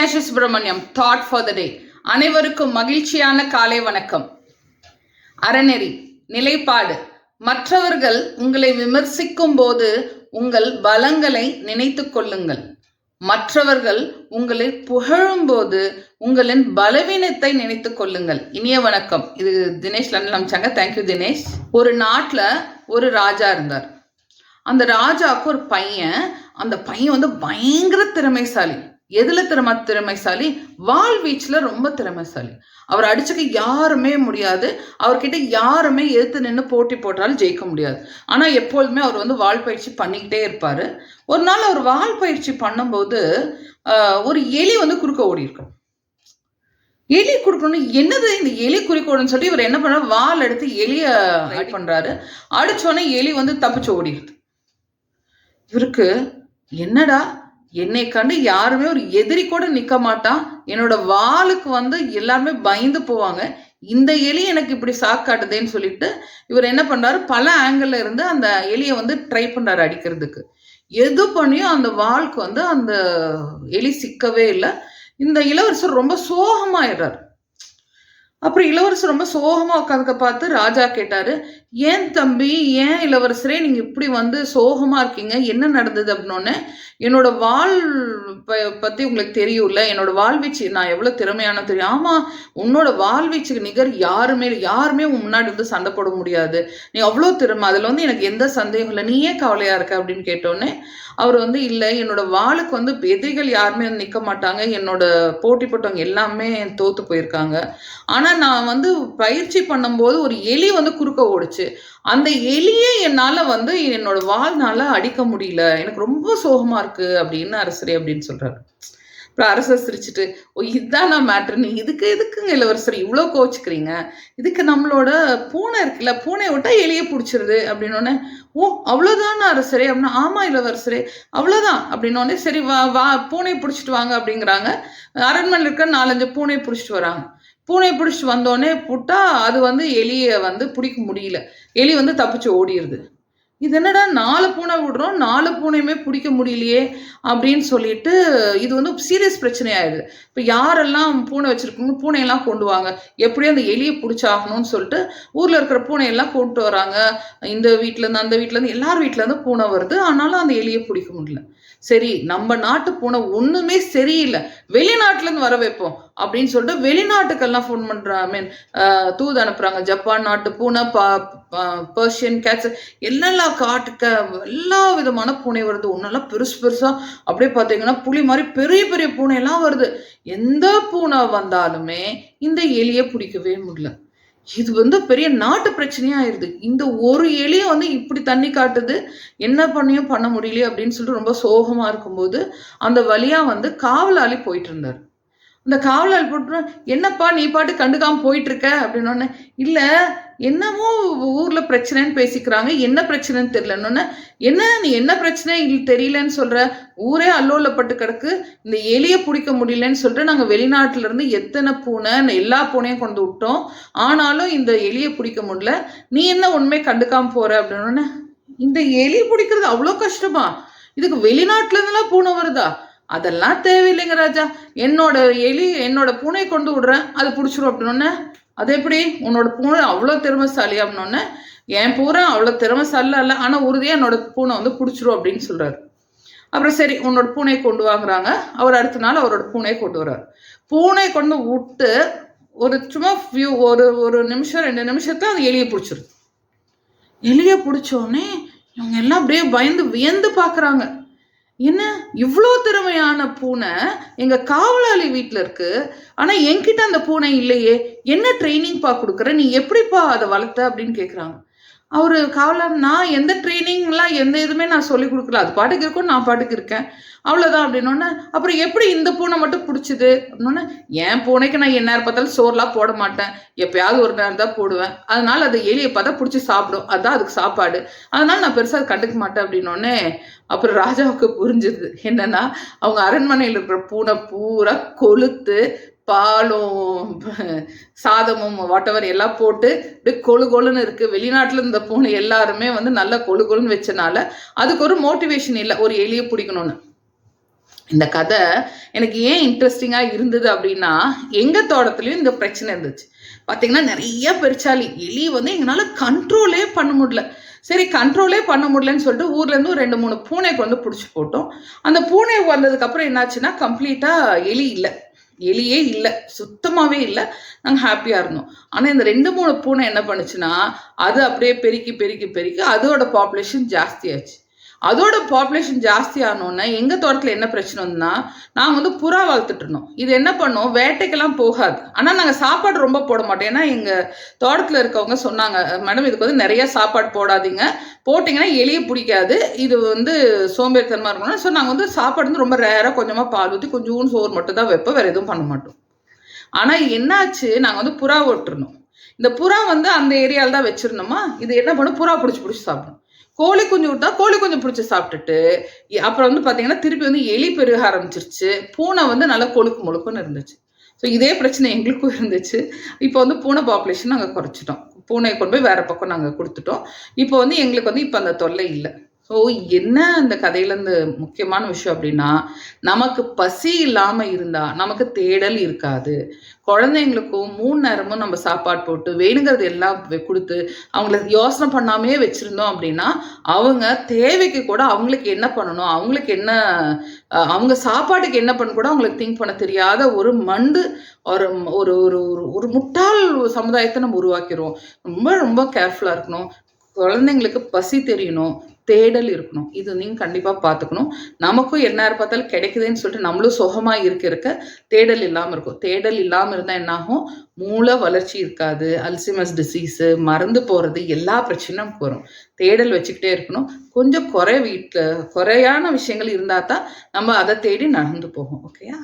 Meenakshi Subramaniam thought for the day அனைவருக்கும் மகிழ்ச்சியான காலை வணக்கம். அறநெறி நிலைப்பாடு. மற்றவர்கள் உங்களை விமர்சிக்கும் போது உங்கள் பலங்களை நினைத்து கொள்ளுங்கள். மற்றவர்கள் உங்களை புகழும்போது உங்களின் பலவீனத்தை நினைத்து கொள்ளுங்கள். இனிய வணக்கம். இது Dinesh London அமிச்சாங்க. Thank you Dinesh. ஒரு நாட்டில் ஒரு ராஜா இருந்தார். அந்த ராஜாவுக்கு ஒரு பையன். அந்த பையன் வந்து பயங்கர திறமைசாலி. எதுல திறமை திறமைசாலி? வாழ்வீச்சில் ரொம்ப திறமைசாலி. அவர் அடிச்சுக்க யாருமே முடியாது. அவர்கிட்ட யாருமே எதிர்த்து நின்று போட்டி போட்டாலும் ஜெயிக்க முடியாது. ஆனால் எப்பொழுதுமே அவர் வந்து வால் பயிற்சி பண்ணிக்கிட்டே இருப்பார். ஒரு நாள் அவர் வால் பயிற்சி பண்ணும்போது ஒரு எலி வந்து குறுக்க ஓடி இருக்கும் எலி கொடுக்கணும் என்னது இந்த எலி குறிக்கோடுன்னு சொல்லி இவர் என்ன பண்ணா வால் எடுத்து எலிய ட்ரை பண்றாரு. அடிச்சோடனே எலி வந்து தப்பிச்சு ஓடிடுது. இவருக்கு என்னடா என்னை கண்டு யாருமே ஒரு எதிரி கூட நிக்க மாட்டான். என்னோட வாளுக்கு வந்து எல்லாருமே பயந்து போவாங்க. இந்த எலி எனக்கு இப்படி சாக்காட்டுதேன்னு சொல்லிட்டு இவர் என்ன பண்றாரு? பல ஆங்கிள் இருந்து அந்த எலியை வந்து ட்ரை பண்றாரு அடிக்கிறதுக்கு. எது பண்ணியும் அந்த வாளுக்கு வந்து அந்த எலி சிக்கவே இல்லை. இந்த இளவரசர் ரொம்ப சோகமாயிடுறாரு. அப்புறம் இளவரசர் ரொம்ப சோகமா உட்காந்துக்க பார்த்து ராஜா கேட்டாரு ஏன் தம்பி ஏன் இளவரசரே நீங்கள் இப்படி வந்து சோகமாக இருக்கீங்க? என்ன நடந்தது அப்படின்னோடனே என்னோட வாழ் ப- பற்றி உங்களுக்கு தெரியும்ல. என்னோட வாழ்வீச்சு நான் எவ்வளோ திறமையான தெரியும். ஆமாம் உன்னோட வாழ்வீச்சுக்கு நிகர் யாருமே யாருமே உன் முன்னாடி வந்து சண்டை போட முடியாது. நீ அவ்வளோ திறமை. அதில் வந்து எனக்கு எந்த சந்தேகம் இல்லை. நீ ஏன் இருக்க அப்படின்னு கேட்டோன்னே அவர் வந்து இல்லை என்னோட வாளுக்கு வந்து எதிரிகள் யாருமே வந்து நிற்க மாட்டாங்க. என்னோட போட்டி போட்டவங்க எல்லாமே தோற்று போயிருக்காங்க. ஆனால் நான் வந்து பயிற்சி பண்ணும்போது ஒரு எலி வந்து குறுக்க ஓடிச்சு. அந்த எலியை என்னால வந்து என்னோட வாழ்நாள அடிக்க முடியல. எனக்கு ரொம்ப சோகமா இருக்கு அப்படின்னு அரசரே அப்படின்னு சொல்றாரு. அப்புறம் அரசர் சிரிச்சுட்டு ஓ இதுதான் நான் மேட்ரு நீ இதுக்கு எதுக்குங்க இளவரசர்? இவ்வளோ கோச்சுக்கிறீங்க. இதுக்கு நம்மளோட பூனை இருக்குல்ல பூனையை விட்டா எலியை பிடிச்சிருது. அப்படின்னோடனே ஓ அவ்வளோதான் அரசரே? அப்படின்னா ஆமா இளவரசரே அவ்வளோதான் அப்படின்னோடனே சரி வா வா பூனை பிடிச்சிட்டு வாங்க அப்படிங்கிறாங்க. அரண்மனையில் இருக்க நாலஞ்சு பூனை பிடிச்சிட்டு வராங்க. பூனை பிடிச்சிட்டு வந்தோடனே புட்டா அது வந்து எலியை வந்து பிடிக்க முடியல. எலி வந்து தப்பிச்சு ஓடிடுது இது என்னடா நாலு பூனை விடுறோம் நாலு பூனையுமே பிடிக்க முடியலையே அப்படின்னு சொல்லிட்டு இது வந்து சீரியஸ் பிரச்சனை ஆயிடுது இப்போ யாரெல்லாம் பூனை வச்சிருக்கோங்க பூனையெல்லாம் கொண்டு வாங்க. எப்படியும் அந்த எலியை பிடிச்சாகணும்னு சொல்லிட்டு ஊரில் இருக்கிற பூனையெல்லாம் கொண்டு வராங்க. இந்த வீட்டிலேருந்து இருந்து அந்த வீட்டிலேருந்து எல்லார் வீட்டிலேருந்து பூனை வருது. ஆனாலும் அந்த எலியை பிடிக்க முடியல. சரி நம்ம நாட்டு பூனை ஒன்றுமே சரியில்லை. வெளிநாட்டிலேருந்து வர வைப்போம் அப்படின்னு சொல்லிட்டு வெளிநாட்டுக்கெல்லாம் ஃபோன் பண்ணுறா ஐ மீன் தூது அனுப்புகிறாங்க ஜப்பான் நாட்டு பூனை பா பர்ஷியன் கேட்ஸ் என்னெல்லாம் காட்டுக்க எல்லா விதமான பூனை வருது. ஒன்றெல்லாம் பெருசு பெருசாக அப்படியே பார்த்தீங்கன்னா புலி மாதிரி பெரிய பெரிய பூனை எல்லாம் வருது. எந்த பூனை வந்தாலுமே இந்த எலியை பிடிக்கவே முடியல. இது வந்து பெரிய நாட்டு பிரச்சனையா ஆயிருது. இந்த ஒரு எலியை வந்து இப்படி தண்ணி காட்டுது. என்ன பண்ணியும் பண்ண முடியலையே அப்படின்னு சொல்லிட்டு ரொம்ப சோகமா இருக்கும்போது அந்த வழியா வந்து காவலாளி போயிட்டு இருந்தார். அந்த காவலாளி போட்டு என்னப்பா நீ பாட்டு கண்டுக்காம போயிட்டு இருக்க? அப்படின்னு இல்ல என்னமோ ஊர்ல பிரச்சனைன்னு பேசிக்கிறாங்க. என்ன பிரச்சனைன்னு தெரியலன்னு என்ன நீ என்ன பிரச்சனை எங்களுக்கு தெரியலன்னு சொல்ற? ஊரே அல்லோலப்பட்டு கிடக்கு. இந்த எலியை பிடிக்க முடியலன்னு சொல்லிட்டு நாங்க வெளிநாட்டுல இருந்து எத்தனை பூனை எல்லா பூனையும் கொண்டு விட்டோம். ஆனாலும் இந்த எலியை பிடிக்க முடியல. நீ என்ன உண்மை கண்டுக்காம போற? அப்படின்னு இந்த எலி பிடிக்கிறது அவ்வளோ கஷ்டமா? இதுக்கு வெளிநாட்டுல இருந்தெல்லாம் பூனை வருதா? அதெல்லாம் தேவையில்லைங்க ராஜா. என்னோட எலி என்னோட பூனை கொண்டு விடுறேன். அது பிடிச்சிரும். அப்படின்னு அது எப்படி? உன்னோட பூனை அவ்வளோ திறமைசாலி அப்படின்னோடனே என் பூனை அவ்வளோ திறமைசாலி இல்லை ஆனால் உறுதியாக என்னோட பூனை வந்து பிடிச்சிரும் அப்படின்னு சொல்கிறாரு அப்புறம் சரி உன்னோட பூனையை கொண்டு வாங்குறாங்க. அவர் அடுத்த நாள் அவரோட பூனையை கொண்டு வர்றாரு. பூனை கொண்டு விட்டு ஒரு சும்மா ஃபியூ ஒரு ஒரு நிமிஷம் ரெண்டு நிமிஷத்துல அது எலியை பிடிச்சிருது. எலியை பிடிச்சோடனே இவங்க எல்லாம் அப்படியே பயந்து வியந்து பார்க்குறாங்க என்ன? இவ்வளோ திறமையான பூனை எங்க காவலாளி வீட்டில் இருக்கு. ஆனா என்கிட்ட அந்த பூனை இல்லையே. என்ன ட்ரைனிங்ப்பா கொடுக்குற? நீ எப்படிப்பா அதை வளர்த்த அப்படின்னு கேட்குறாங்க அவரு காவலர் நான் எந்த ட்ரைனிங்லாம் எந்த இதுவுமே நான் சொல்லி கொடுக்கல. அது பாட்டுக்கு இருக்கும் நான் பாட்டுக்கு இருக்கேன். அவ்வளோதான் அப்படின்னோடனே அப்புறம் எப்படி இந்த பூனை மட்டும் பிடிச்சிது? அப்படின்னோடனே என் பூனைக்கு நான் என்ன பார்த்தாலும் சோறுலாம் போட மாட்டேன். எப்பயாவது ஒரு நேரம் தான் போடுவேன். அதனால அது எலியை பார்த்தா பிடிச்சி சாப்பிடும். அதுதான் அதுக்கு சாப்பாடு. அதனால நான் பெருசாக கண்டுக்க மாட்டேன் அப்படின்னோடனே அப்புறம் ராஜாவுக்கு புரிஞ்சுது. என்னன்னா அவங்க அரண்மனையில் இருக்கிற பூனை பூரா கொளுத்து பாலும் சாதமும் வாட்டவர் எல்லாம் போட்டு இப்படி கொழு கொழுன்னு இருக்கு. வெளிநாட்டுல இருந்த பூனை எல்லாருமே வந்து நல்லா கொழு கொழுன்னு வச்சனால அதுக்கு ஒரு மோட்டிவேஷன் இல்லை. ஒரு எலியை பிடிக்கணும்னு. இந்த கதை எனக்கு ஏன் இன்ட்ரெஸ்டிங்காக இருந்தது அப்படின்னா எங்கள் தோட்டத்துலேயும் இந்த பிரச்சனை இருந்துச்சு. பார்த்தீங்கன்னா நிறைய பெருச்சாளி எலி வந்து எங்களால் கண்ட்ரோலே பண்ண முடியல. சரி கண்ட்ரோலே பண்ண முடியலன்னு சொல்லிட்டு ஊர்லேருந்து ஒரு ரெண்டு மூணு பூனைக்கு வந்து பிடிச்சி போட்டோம். அந்த பூனை வந்ததுக்கப்புறம் என்னாச்சுன்னா கம்ப்ளீட்டாக எலி இல்லை. எலியே இல்லை. சுத்தமாகவே இல்லை. நாங்கள் ஹாப்பியாக இருந்தோம். ஆனால் இந்த ரெண்டு மூணு பூனை என்ன பண்ணுச்சுன்னா அது அப்படியே பெருக்கி பெருக்கி பெருக்கி அதோட பாப்புலேஷன் ஜாஸ்தியாச்சு. அதோட பாப்புலேஷன் ஜாஸ்தி ஆனோன்னா எங்கள் தோட்டத்தில் என்ன பிரச்சனை வந்துன்னா நாங்கள் வந்து புறா வளர்த்துட்டு இருந்தோம். இது என்ன பண்ணோம்? வேட்டைக்கெல்லாம் போகாது. ஆனால் நாங்கள் சாப்பாடு ரொம்ப போட மாட்டோம். ஏன்னா எங்கள் தோட்டத்தில் இருக்கவங்க சொன்னாங்க மேடம் இதுக்கு வந்து நிறைய சாப்பாடு போடாதீங்க. போட்டிங்கன்னா எலியை பிடிக்காது. இது வந்து சோம்பேறித்தனமாக இருக்கணும் ஸோ நாங்கள் வந்து சாப்பாடு வந்து ரொம்ப ரேராக கொஞ்சமாக பால் ஊற்றி கொஞ்சோண்டு சோறு மட்டும் தான் வைப்போம். வேறு எதுவும் பண்ண மாட்டோம். ஆனால் என்னாச்சு? நாங்கள் வந்து புறா ஓட்டுருந்தோம். இந்த புறா வந்து அந்த ஏரியாவில் தான் வச்சுருந்தோமா? இது என்ன பண்ணும்? புறா பிடிச்சி பிடிச்சி சாப்பிடும். கோழி குஞ்சு விட்டா கோழி குஞ்சு பிடிச்சி சாப்பிட்டுட்டு அப்புறம் வந்து பார்த்தீங்கன்னா திருப்பி வந்து எலி பெருக ஆரம்பிச்சிருச்சு. பூனை வந்து நல்லா கொழுக்கு முழுக்குன்னு இருந்துச்சு. ஸோ இதே பிரச்சனை எங்களுக்கும் இருந்துச்சு. இப்போ வந்து பூனை பாப்புலேஷன் நாங்கள் குறைச்சிட்டோம். பூனையை கொண்டு போய் வேற பக்கம் நாங்கள் கொடுத்துட்டோம். இப்போ வந்து எங்களுக்கு வந்து இப்போ அந்த தொல்லை இல்லை. ஸோ என்ன அந்த கதையிலேருந்து முக்கியமான விஷயம் அப்படின்னா நமக்கு பசி இல்லாமல் இருந்தால் நமக்கு தேடல் இருக்காது. குழந்தைங்களுக்கும் மூணு நேரமும் நம்ம சாப்பாடு போட்டு வேணுங்கிறது எல்லாம் கொடுத்து அவங்கள யோசனை பண்ணாமே வச்சுருந்தோம் அப்படின்னா அவங்க தேவைக்கு கூட அவங்களுக்கு என்ன பண்ணணும் அவங்களுக்கு என்ன அவங்க சாப்பாட்டுக்கு என்ன பண்ண கூட அவங்களுக்கு திங்க் பண்ண தெரியாத ஒரு மண்டு ஒரு ஒரு ஒரு ஒரு- ஒரு முட்டாள் சமுதாயத்தை நம்ம உருவாக்கிறோம். ரொம்ப ரொம்ப கேர்ஃபுல்லாக இருக்கணும். குழந்தைங்களுக்கு பசி தெரியணும். தேடல் இருக்கணும். இது நீங்கள் கண்டிப்பாக பார்த்துக்கணும் நமக்கும் என்ன பார்த்தாலும் கிடைக்குதுன்னு சொல்லிட்டு நம்மளும் சுகமாக இருக்க இருக்க தேடல் இல்லாமல் இருக்கும். தேடல் இல்லாமல் இருந்தால் என்னாகும்? மூளை வளர்ச்சி இருக்காது. அல்சிமஸ் டிசீஸு மறந்து போகிறது எல்லா பிரச்சனையும் நமக்கு வரும் தேடல் வச்சுக்கிட்டே இருக்கணும். கொஞ்சம் குறை வீட்டில் குறையான விஷயங்கள் இருந்தால் தான் நம்ம அதை தேடி நடந்து போகும். ஓகேயா